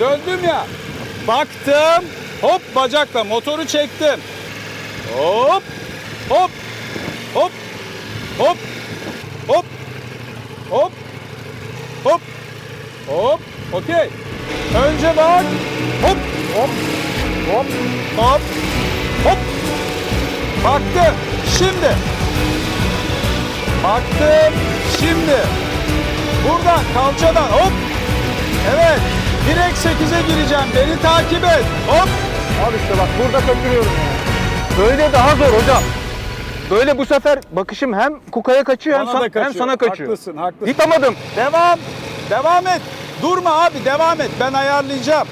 Döndüm ya. Baktım. Hop bacakla motoru çektim. Hop. Hop. Hop. Hop. Hop. Hop. Hop. Hop. Okey. Önce bak. Hop. Hop. Hop. Hop. Hop. Baktım. Şimdi. Baktım. Şimdi. Buradan kalçadan hop. Evet. Direkt 8'e gireceğim. Beni takip et. Hop. Abi işte bak burada kaçırıyorum ya. Böyle daha zor hocam. Böyle bu sefer bakışım hem Kuka'ya kaçıyor hem, Bana san- da hem kaçıyor. sana kaçıyor. Haklısın, haklısın. Yıkamadım. Devam. Devam et. Durma abi devam et. Ben ayarlayacağım.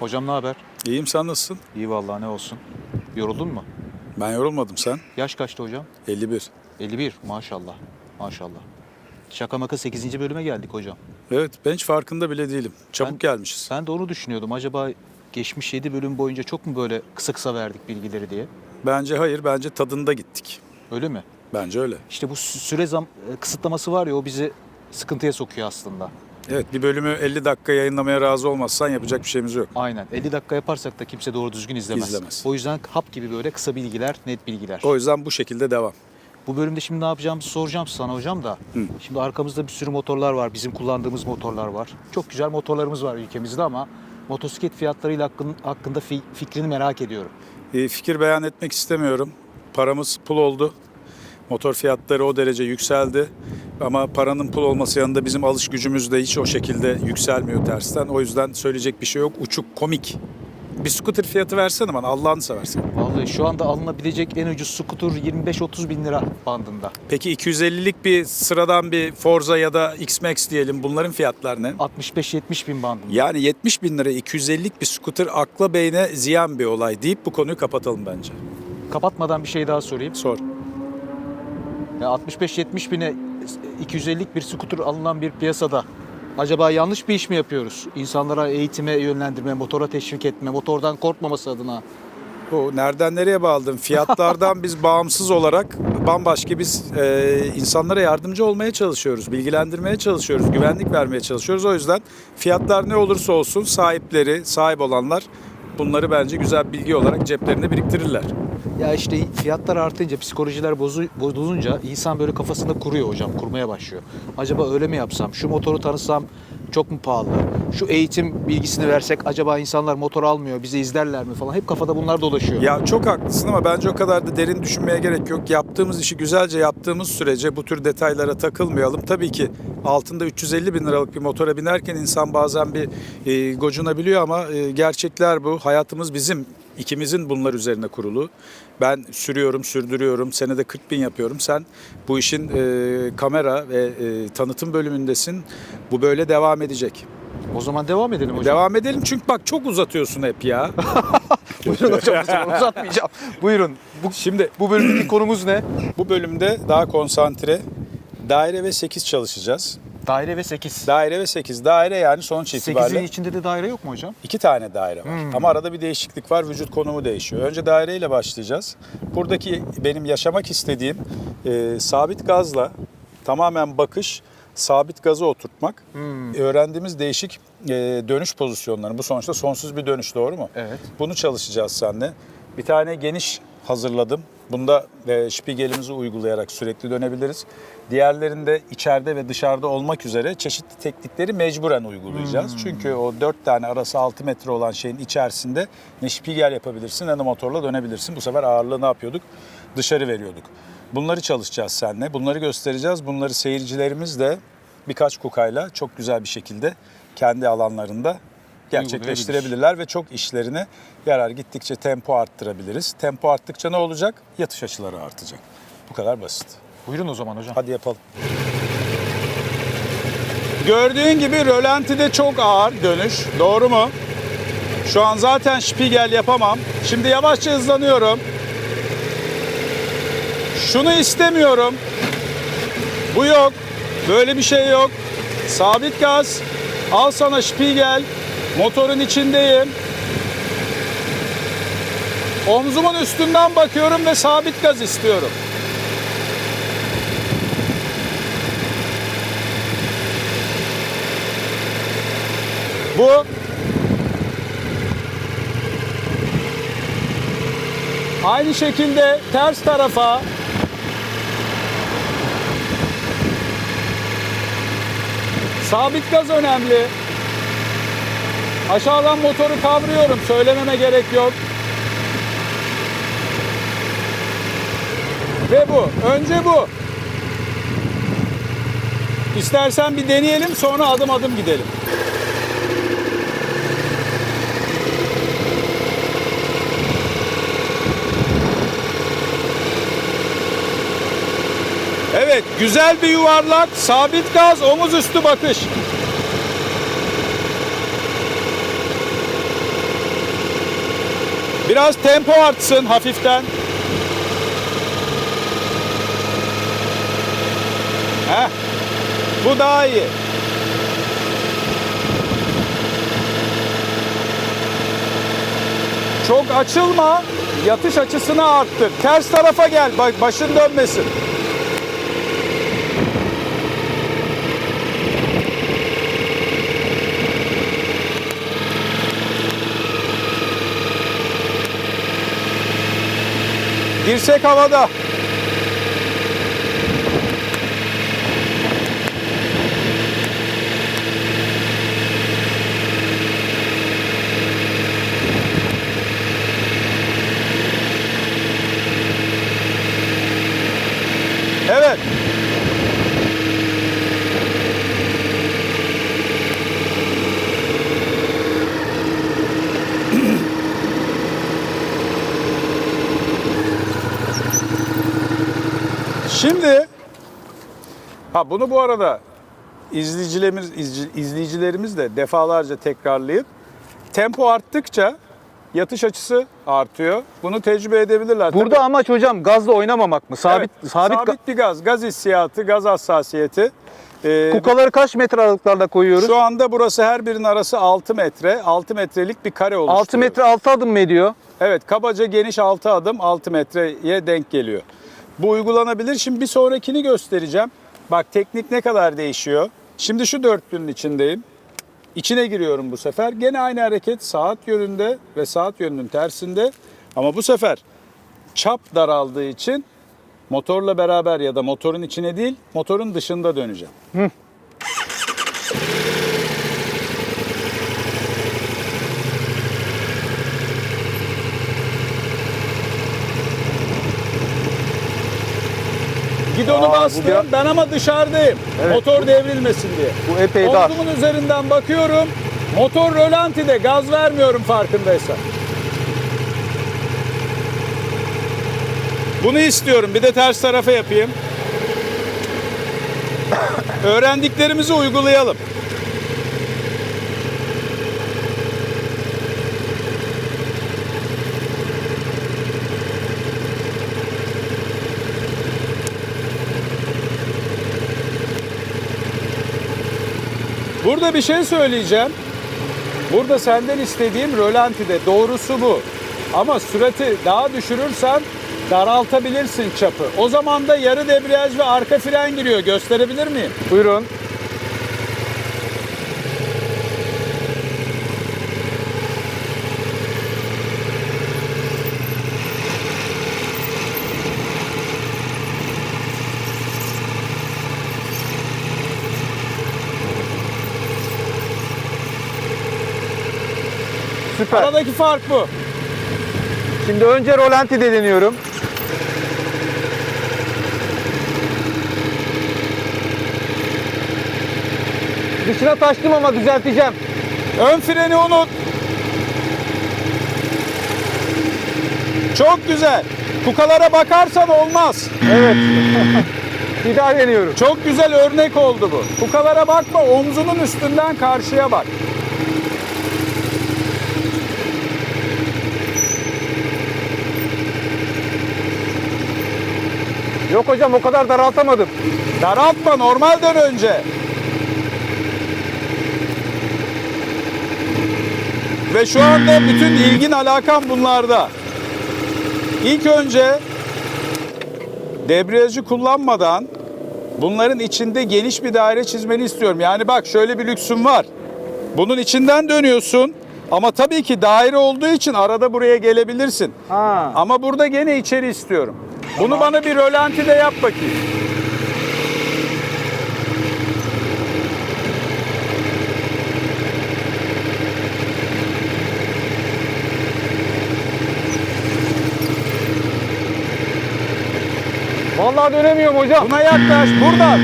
Hocam ne haber? İyiyim sen nasılsın? İyi vallahi ne olsun. Yoruldun mu? Ben yorulmadım sen. Yaş kaçtı hocam? 51. 51 maşallah. Maşallah. Şaka maka 8. bölüme geldik hocam. Evet ben hiç farkında bile değilim. Çabuk Ben- gelmişiz. Ben de onu düşünüyordum. Acaba geçmiş 7 bölüm boyunca çok mu böyle kısa kısa verdik bilgileri diye? Bence hayır bence tadında gittik. Öyle mi? Bence öyle. İşte bu sü- süre zam e, kısıtlaması var ya o bizi sıkıntıya sokuyor aslında. Evet bir bölümü 50 dakika yayınlamaya razı olmazsan yapacak bir şeyimiz yok. Aynen. 50 dakika yaparsak da kimse doğru düzgün izlemez. İzlemez. O yüzden hap gibi böyle kısa bilgiler, net bilgiler. O yüzden bu şekilde devam. Bu bölümde şimdi ne yapacağımızı soracağım sana hocam da. Şimdi arkamızda bir sürü motorlar var. Bizim kullandığımız motorlar var. Çok güzel motorlarımız var ülkemizde ama motosiklet fiyatlarıyla hakkın- hakkında fi- fikrini merak ediyorum. E, fikir beyan etmek istemiyorum. Paramız pul oldu. Motor fiyatları o derece yükseldi. Ama paranın pul olması yanında bizim alış gücümüz de hiç o şekilde yükselmiyor tersten. O yüzden söyleyecek bir şey yok. Uçuk, komik. Bir scooter fiyatı versene bana Allah'ını seversen. Vallahi şu anda alınabilecek en ucuz scooter 25-30 bin lira bandında. Peki 250'lik bir sıradan bir Forza ya da X-Max diyelim bunların fiyatları ne? 65-70 bin bandında. Yani 70 bin lira 250'lik bir scooter akla beyne ziyan bir olay deyip bu konuyu kapatalım bence. Kapatmadan bir şey daha sorayım. Sor. Ya 65-70 bine 250'lik bir scooter alınan bir piyasada acaba yanlış bir iş mi yapıyoruz? İnsanlara eğitime yönlendirme, motora teşvik etme, motordan korkmaması adına. Bu nereden nereye bağladın? Fiyatlardan biz bağımsız olarak bambaşka biz e, insanlara yardımcı olmaya çalışıyoruz, bilgilendirmeye çalışıyoruz, güvenlik vermeye çalışıyoruz. O yüzden fiyatlar ne olursa olsun sahipleri, sahip olanlar bunları bence güzel bilgi olarak ceplerinde biriktirirler. Ya işte fiyatlar artınca, psikolojiler bozu, bozulunca insan böyle kafasında kuruyor hocam, kurmaya başlıyor. Acaba öyle mi yapsam, şu motoru tanısam çok mu pahalı, şu eğitim bilgisini versek acaba insanlar motor almıyor, bizi izlerler mi falan. Hep kafada bunlar dolaşıyor. Ya çok haklısın ama bence o kadar da derin düşünmeye gerek yok. Yaptığımız işi güzelce yaptığımız sürece bu tür detaylara takılmayalım. Tabii ki altında 350 bin liralık bir motora binerken insan bazen bir e, gocunabiliyor ama e, gerçekler bu. Hayatımız bizim. İkimizin bunlar üzerine kurulu. Ben sürüyorum, sürdürüyorum. Senede 40 bin yapıyorum. Sen bu işin e, kamera ve e, tanıtım bölümündesin. Bu böyle devam edecek. O zaman devam edelim hocam. Devam edelim çünkü bak çok uzatıyorsun hep ya. Buyurun hocam, uzatmayacağım. Buyurun. Bu, Şimdi bu bölümdeki konumuz ne? Bu bölümde daha konsantre daire ve 8 çalışacağız. Daire ve 8. Daire ve 8. Daire yani sonuç 8'in itibariyle içinde de daire yok mu hocam? iki tane daire var. Ama arada bir değişiklik var. Vücut konumu değişiyor. Önce daireyle başlayacağız. Buradaki benim yaşamak istediğim e, sabit gazla tamamen bakış, sabit gazı oturtmak. Öğrendiğimiz değişik e, dönüş pozisyonları. Bu sonuçta sonsuz bir dönüş doğru mu? Evet. Bunu çalışacağız seninle. Bir tane geniş hazırladım. Bunda e, şpigelimizi uygulayarak sürekli dönebiliriz. Diğerlerinde içeride ve dışarıda olmak üzere çeşitli teknikleri mecburen uygulayacağız. Çünkü o dört tane arası 6 metre olan şeyin içerisinde ne şpigel yapabilirsin ne de motorla dönebilirsin. Bu sefer ağırlığı ne yapıyorduk? Dışarı veriyorduk. Bunları çalışacağız seninle. Bunları göstereceğiz. Bunları seyircilerimiz de birkaç kukayla çok güzel bir şekilde kendi alanlarında gerçekleştirebilirler ve çok işlerine yarar. Gittikçe tempo arttırabiliriz. Tempo arttıkça ne olacak? Yatış açıları artacak. Bu kadar basit. Buyurun o zaman hocam. Hadi yapalım. Gördüğün gibi rölantide çok ağır dönüş. Doğru mu? Şu an zaten şpigel yapamam. Şimdi yavaşça hızlanıyorum. Şunu istemiyorum. Bu yok. Böyle bir şey yok. Sabit gaz. Al sana şpigel. Motorun içindeyim. Omzumun üstünden bakıyorum ve sabit gaz istiyorum. Bu aynı şekilde ters tarafa sabit gaz önemli. Aşağıdan motoru kavruyorum. Söylememe gerek yok. Ve bu. Önce bu. İstersen bir deneyelim sonra adım adım gidelim. Evet, güzel bir yuvarlak, sabit gaz, omuz üstü bakış. Biraz tempo artsın hafiften. Heh, bu daha iyi. Çok açılma, yatış açısını arttır. Ters tarafa gel, bak başın dönmesin. Dirsek havada. Evet. Şimdi ha bunu bu arada izleyicilerimiz izleyicilerimiz de defalarca tekrarlayıp tempo arttıkça yatış açısı artıyor. Bunu tecrübe edebilirler. Burada Tabii- amaç hocam gazla oynamamak mı? Sabit Evet, sabit, sabit, bir gaz, gaz hissiyatı, gaz hassasiyeti. Ee, kukaları kaç metre aralıklarla koyuyoruz? şu anda burası her birinin arası 6 metre. 6 metrelik bir kare oluşturuyor. 6 metre 6 adım mı ediyor? Evet kabaca geniş 6 adım 6 metreye denk geliyor. Bu uygulanabilir. Şimdi bir sonrakini göstereceğim. Bak teknik ne kadar değişiyor. Şimdi şu dörtlünün içindeyim. İçine giriyorum bu sefer. Gene aynı hareket saat yönünde ve saat yönünün tersinde. Ama bu sefer çap daraldığı için motorla beraber ya da motorun içine değil motorun dışında döneceğim. Gidonu Aa, bastım biraz- ben ama dışarıdayım. Evet. Motor devrilmesin diye. Bu epey dar. Omzumun üzerinden bakıyorum. Motor rölantide gaz vermiyorum farkındaysan. Bunu istiyorum. Bir de ters tarafa yapayım. Öğrendiklerimizi uygulayalım. Burada bir şey söyleyeceğim. Burada senden istediğim rölantide doğrusu bu. Ama sürati daha düşürürsen daraltabilirsin çapı. O zaman da yarı debriyaj ve arka fren giriyor. Gösterebilir miyim? Buyurun. Süper. Aradaki fark bu. Şimdi önce rolantide deniyorum. Dışına taştım ama düzelteceğim. Ön freni unut. Çok güzel. Kukalara bakarsan olmaz. Evet. Bir daha deniyorum. Çok güzel örnek oldu bu. Kukalara bakma, omzunun üstünden karşıya bak. Yok hocam o kadar daraltamadım. Daraltma normalden önce. Ve şu anda bütün ilgin alakan bunlarda. İlk önce debriyajı kullanmadan bunların içinde geniş bir daire çizmeni istiyorum. Yani bak şöyle bir lüksüm var. Bunun içinden dönüyorsun. Ama tabii ki daire olduğu için arada buraya gelebilirsin. Ha. Ama burada gene içeri istiyorum. Bunu bana bir rölantide yap bakayım. Vallahi dönemiyorum hocam. Buna yaklaş buradan.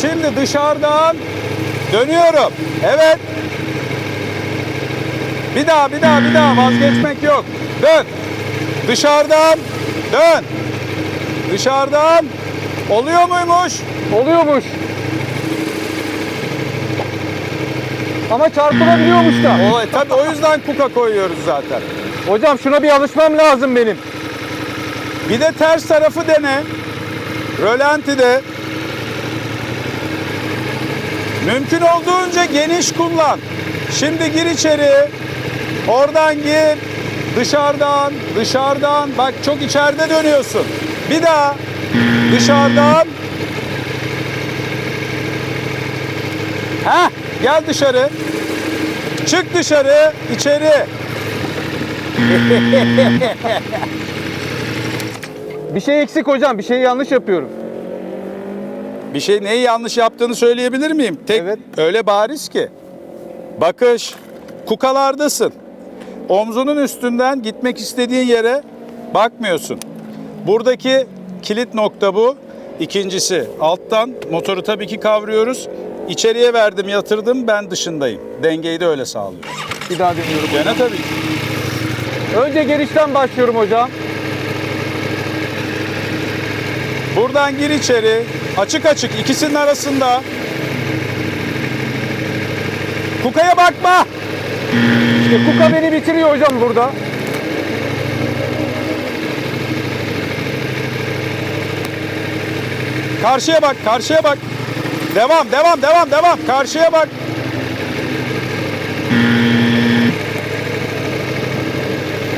Şimdi dışarıdan dönüyorum. Evet. Bir daha bir daha bir daha vazgeçmek yok. Dön. Dışarıdan dön. Dışarıdan oluyor muymuş? Oluyormuş. Ama çarpılabiliyormuş da. O, e, tabii o yüzden kuka koyuyoruz zaten. Hocam şuna bir alışmam lazım benim. Bir de ters tarafı dene. Rölantide. Mümkün olduğunca geniş kullan. Şimdi gir içeri. Oradan gir. Dışarıdan, dışarıdan. Bak çok içeride dönüyorsun. Bir daha. Dışarıdan. Heh, gel dışarı. Çık dışarı, içeri. Bir şey eksik hocam. Bir şey yanlış yapıyorum. Bir şey neyi yanlış yaptığını söyleyebilir miyim? Tek Evet. öyle bariz ki. Bakış, kukalardasın. Omzunun üstünden gitmek istediğin yere bakmıyorsun. Buradaki kilit nokta bu. İkincisi alttan motoru tabii ki kavruyoruz. İçeriye verdim, yatırdım. Ben dışındayım. Dengeyi de öyle sağlıyor. Bir daha deniyorum. Gene tabii ki. Önce girişten başlıyorum hocam. Buradan gir içeri. Açık açık ikisinin arasında. Kukaya bakma. İşte Kuka beni bitiriyor hocam burada. Karşıya bak, karşıya bak. Devam, devam, devam, devam. Karşıya bak.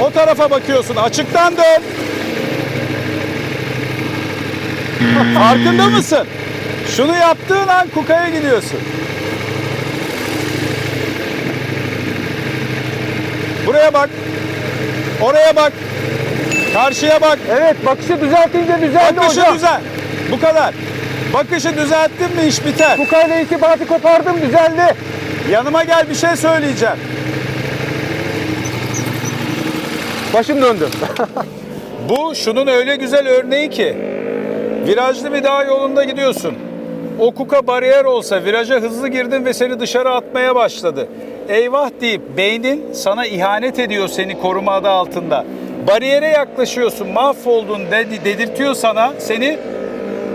O tarafa bakıyorsun. Açıktan dön. Farkında mısın? Şunu yaptığın an kukaya gidiyorsun. Buraya bak. Oraya bak. Karşıya bak. Evet bakışı düzeltince düzeldi Bakışı hocam. düzel. Bu kadar. Bakışı düzelttin mi iş biter. Kukayla irtibatı kopardım düzeldi. Yanıma gel bir şey söyleyeceğim. Başım döndü. Bu şunun öyle güzel örneği ki virajlı bir dağ yolunda gidiyorsun. O kuka bariyer olsa viraja hızlı girdin ve seni dışarı atmaya başladı. Eyvah deyip beynin sana ihanet ediyor seni koruma adı altında. Bariyere yaklaşıyorsun, mahvoldun dedi, dedirtiyor sana seni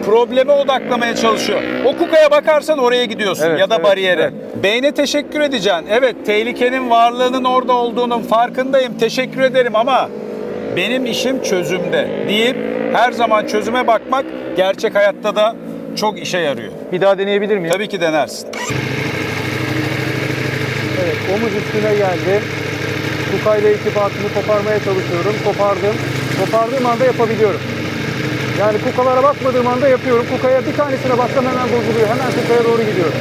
probleme odaklamaya çalışıyor. O kukaya bakarsan oraya gidiyorsun Evet, ya da evet, bariyere. evet. Beyne teşekkür edeceksin. Evet tehlikenin varlığının orada olduğunun farkındayım. Teşekkür ederim ama benim işim çözümde deyip her zaman çözüme bakmak gerçek hayatta da çok işe yarıyor. Bir daha deneyebilir miyim? Tabii ki denersin. Evet, omuz üstüne geldim. Kukayla irtibatını koparmaya çalışıyorum. Kopardım. Kopardığım anda yapabiliyorum. Yani kukalara bakmadığım anda yapıyorum. Kukaya bir tanesine baksam hemen bozuluyor. Hemen kukaya doğru gidiyorum.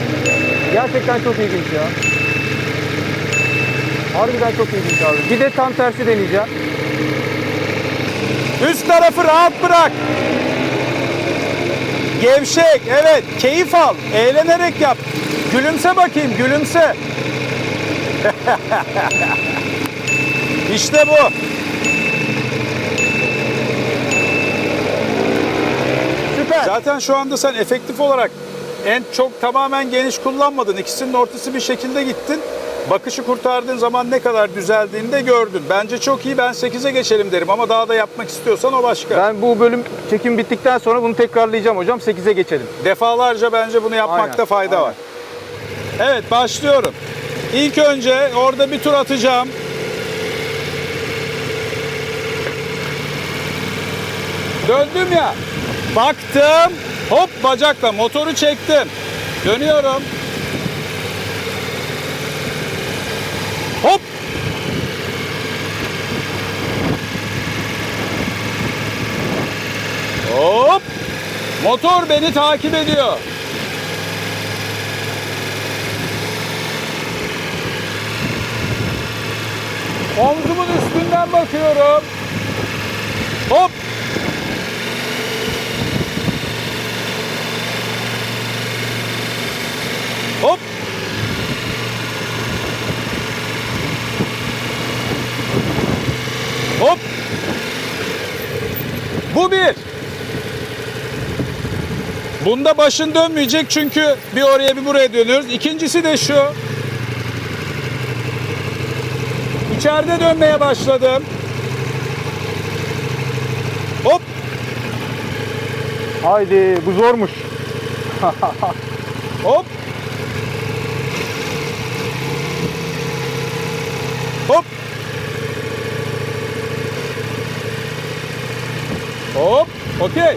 Gerçekten çok ilginç ya. Harbiden çok ilginç abi. Bir de tam tersi deneyeceğim. Üst tarafı rahat bırak. Gevşek, evet. Keyif al. Eğlenerek yap. Gülümse bakayım, gülümse. işte bu. Zaten şu anda sen efektif olarak en çok tamamen geniş kullanmadın. İkisinin ortası bir şekilde gittin. Bakışı kurtardığın zaman ne kadar düzeldiğini de gördün. Bence çok iyi. Ben 8'e geçelim derim ama daha da yapmak istiyorsan o başka. Ben bu bölüm çekim bittikten sonra bunu tekrarlayacağım hocam. 8'e geçelim. Defalarca bence bunu yapmakta Aynen, fayda aynen. var. Evet başlıyorum. İlk önce orada bir tur atacağım. Döndüm ya. Baktım. Hop bacakla motoru çektim. Dönüyorum. Hop. Hop. Motor beni takip ediyor. Omzumun üstünden bakıyorum. Hop. Hop. Bu bir. Bunda başın dönmeyecek çünkü bir oraya bir buraya dönüyoruz. İkincisi de şu. İçeride dönmeye başladım. Hop. Haydi bu zormuş. Hop. Hop. Hop. Okey.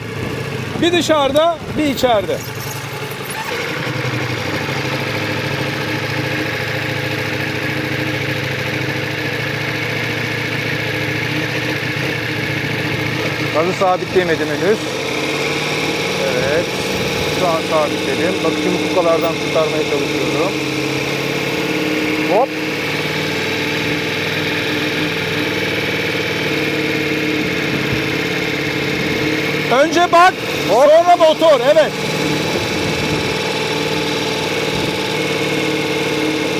Bir dışarıda, bir içeride. Gazı sabitleyemedim henüz. Evet. Şu an sabitledim. Bakışımı kukalardan kurtarmaya çalışıyorum. Hop. Önce bak, sonra motor. Evet.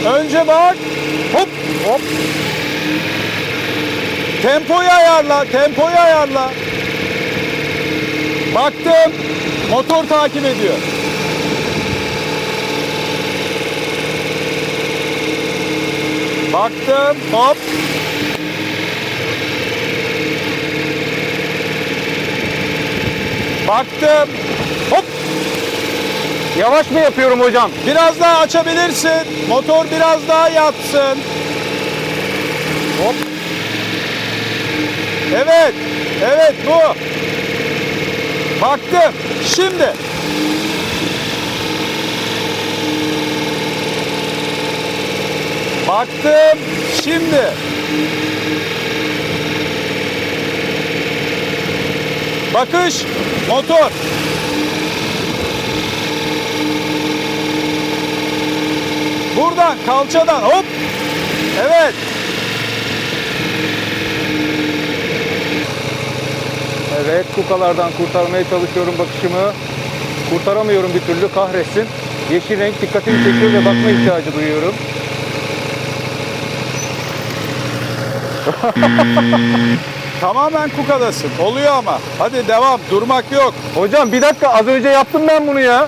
Önce bak. Hop. Hop. Tempoyu ayarla, tempoyu ayarla. Baktım, motor takip ediyor. Baktım, hop. Baktım, hop. Yavaş mı yapıyorum hocam? Biraz daha açabilirsin. Motor biraz daha yatsın. Hop. Evet. Evet bu. Baktım. Şimdi. Baktım. Şimdi. Bakış. Motor. Buradan kalçadan hop. Evet. Evet kukalardan kurtarmaya çalışıyorum bakışımı. Kurtaramıyorum bir türlü kahretsin. Yeşil renk dikkatimi çekiyor ve bakma ihtiyacı duyuyorum. Tamamen kukadasın. Oluyor ama. Hadi devam. Durmak yok. Hocam bir dakika az önce yaptım ben bunu ya.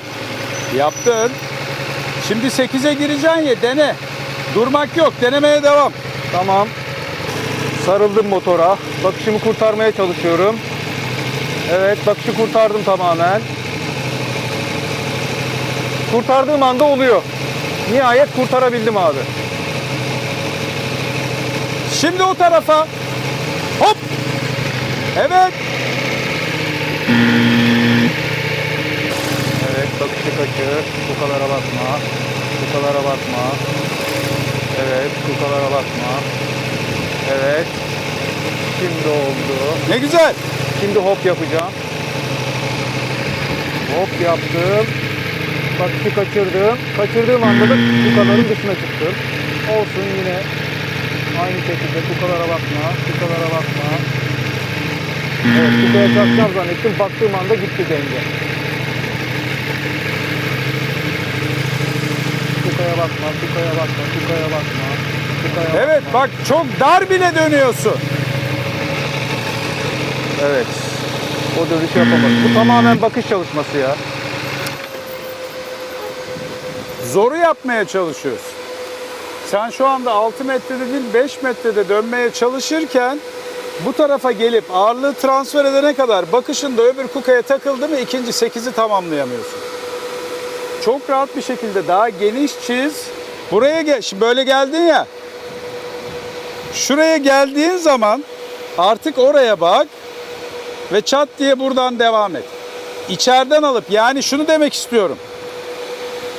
Yaptın. Şimdi 8'e gireceksin ya dene. Durmak yok. Denemeye devam. Tamam. Sarıldım motora. Bakışımı kurtarmaya çalışıyorum. Evet bakışı kurtardım tamamen. Kurtardığım anda oluyor. Nihayet kurtarabildim abi. Şimdi o tarafa. Evet. Evet bakışı kaçır. Kukalara bakma. Kukalara bakma. Evet kukalara bakma. Evet. Şimdi oldu. Ne güzel. Şimdi hop yapacağım. Hop yaptım. Bakışı kaçırdım. Kaçırdığım anda da kukaların dışına çıktım. Olsun yine. Aynı şekilde kukalara bakma. Kukalara bakma. Evet kukaya çarpacağım zannettim. Baktığım anda gitti denge. Kukaya bakma, kukaya bakma, kukaya bakma. Kukaya Evet bakma. bak çok dar bile dönüyorsun. Evet. O dönüşü yapamadım. Bu tamamen bakış çalışması ya. Zoru yapmaya çalışıyorsun. Sen şu anda 6 metrede değil 5 metrede dönmeye çalışırken bu tarafa gelip ağırlığı transfer edene kadar bakışın da öbür kukaya takıldı mı ikinci 8'i tamamlayamıyorsun. Çok rahat bir şekilde daha geniş çiz. Buraya gel. Şimdi böyle geldin ya. Şuraya geldiğin zaman artık oraya bak ve çat diye buradan devam et. İçeriden alıp yani şunu demek istiyorum.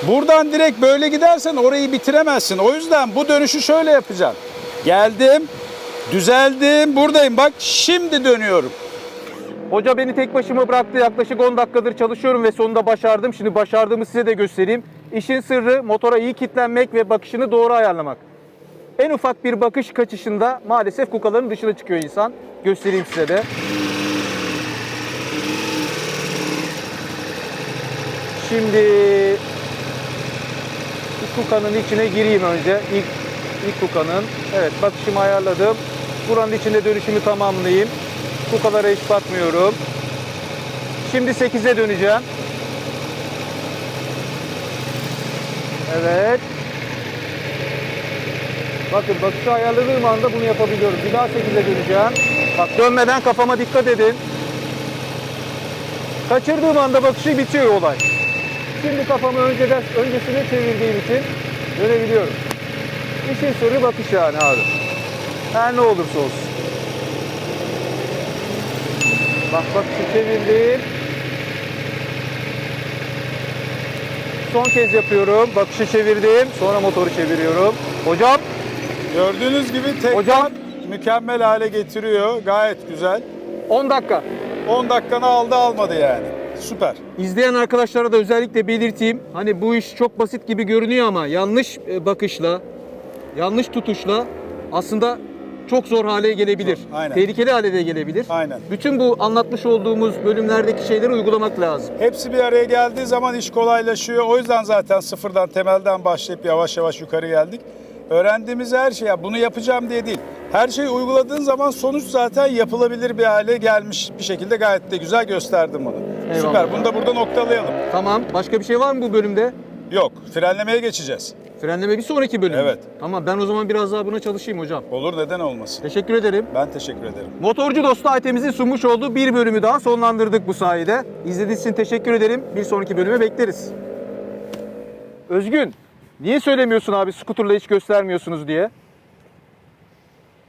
Buradan direkt böyle gidersen orayı bitiremezsin. O yüzden bu dönüşü şöyle yapacaksın. Geldim, düzeldim, buradayım. Bak şimdi dönüyorum. Hoca beni tek başıma bıraktı. Yaklaşık 10 dakikadır çalışıyorum ve sonunda başardım. Şimdi başardığımı size de göstereyim. İşin sırrı motora iyi kitlenmek ve bakışını doğru ayarlamak. En ufak bir bakış kaçışında maalesef kukaların dışına çıkıyor insan. Göstereyim size de. Şimdi bu kukanın içine gireyim önce. İlk, ilk kukanın. Evet bakışımı ayarladım. Buranın içinde dönüşümü tamamlayayım. Kukalara hiç bakmıyorum. Şimdi 8'e döneceğim. Evet. Bakın bakışı ayarladığım anda bunu yapabiliyorum. Bir daha 8'e döneceğim. Bak dönmeden kafama dikkat edin. Kaçırdığım anda bakışı bitiyor olay. Şimdi kafamı önceden öncesine çevirdiğim için dönebiliyorum. İşin sırrı bakış yani abi. Her ne olursa olsun. Bak bakışı çevirdim. Son kez yapıyorum. Bakışı çevirdim. Sonra motoru çeviriyorum. Hocam Gördüğünüz gibi tekrar Hocam. mükemmel hale getiriyor. Gayet güzel. 10 dakika. 10 dakikanı aldı almadı yani. Süper. İzleyen arkadaşlara da özellikle belirteyim. Hani bu iş çok basit gibi görünüyor ama yanlış e, bakışla, yanlış tutuşla aslında çok zor hale gelebilir. Aynen. Tehlikeli hale de gelebilir. Aynen. Bütün bu anlatmış olduğumuz bölümlerdeki şeyleri uygulamak lazım. Hepsi bir araya geldiği zaman iş kolaylaşıyor. O yüzden zaten sıfırdan temelden başlayıp yavaş yavaş yukarı geldik. Öğrendiğimiz her şey ya bunu yapacağım diye değil. Her şeyi uyguladığın zaman sonuç zaten yapılabilir bir hale gelmiş bir şekilde gayet de güzel gösterdim bunu. Eyvallah. Süper. Bunu da burada noktalayalım. Tamam. Başka bir şey var mı bu bölümde? Yok. Frenlemeye geçeceğiz. Frenleme bir sonraki bölüm. mü? Evet. Tamam ben o zaman biraz daha buna çalışayım hocam. Olur neden olmasın. Teşekkür ederim. Ben teşekkür ederim. Motorcu Dostu ATM'imizin sunmuş olduğu bir bölümü daha sonlandırdık bu sayede. İzlediğiniz için teşekkür ederim. Bir sonraki bölüme bekleriz. Özgün, niye söylemiyorsun abi skuterla hiç göstermiyorsunuz diye?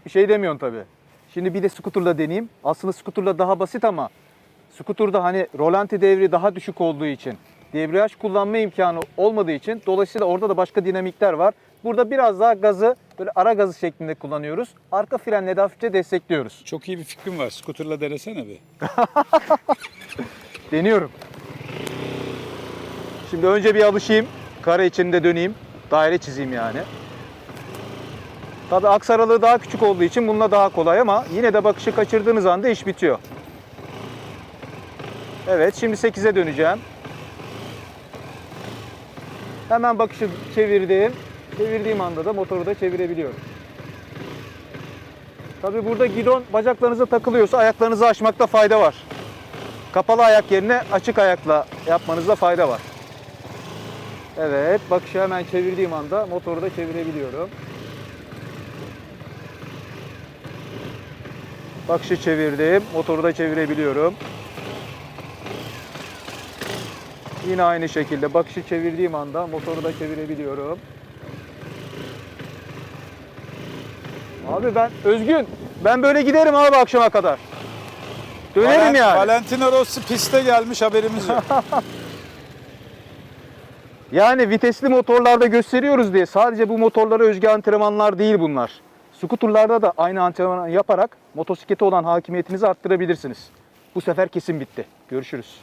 Bir şey demiyorsun tabii. Şimdi bir de skuterla deneyeyim. Aslında skuterla daha basit ama skuterda hani rolanti devri daha düşük olduğu için debriyaj kullanma imkanı olmadığı için dolayısıyla orada da başka dinamikler var. Burada biraz daha gazı böyle ara gazı şeklinde kullanıyoruz. Arka frenle de hafifçe destekliyoruz. Çok iyi bir fikrim var. Skuterla denesene bir. Deniyorum. Şimdi önce bir alışayım. Kare içinde döneyim. Daire çizeyim yani. Tabii aks aralığı daha küçük olduğu için bununla daha kolay ama yine de bakışı kaçırdığınız anda iş bitiyor. Evet şimdi 8'e döneceğim. Hemen bakışı çevirdim. Çevirdiğim anda da motoru da çevirebiliyorum. Tabii burada gidon bacaklarınıza takılıyorsa ayaklarınızı açmakta fayda var. Kapalı ayak yerine açık ayakla yapmanızda fayda var. Evet, bakışı hemen çevirdiğim anda motoru da çevirebiliyorum. Bakışı çevirdim, motoru da çevirebiliyorum. Yine aynı şekilde bakışı çevirdiğim anda motoru da çevirebiliyorum. Abi ben Özgün, ben böyle giderim abi akşama kadar. Dönerim Valen- yani. Valentino Rossi piste gelmiş haberimiz yok. Yani vitesli motorlarda gösteriyoruz diye sadece bu motorlara özgü antrenmanlar değil bunlar. Skuturlarda da aynı antrenmanı yaparak motosiklete olan hakimiyetinizi arttırabilirsiniz. Bu sefer kesin bitti. Görüşürüz.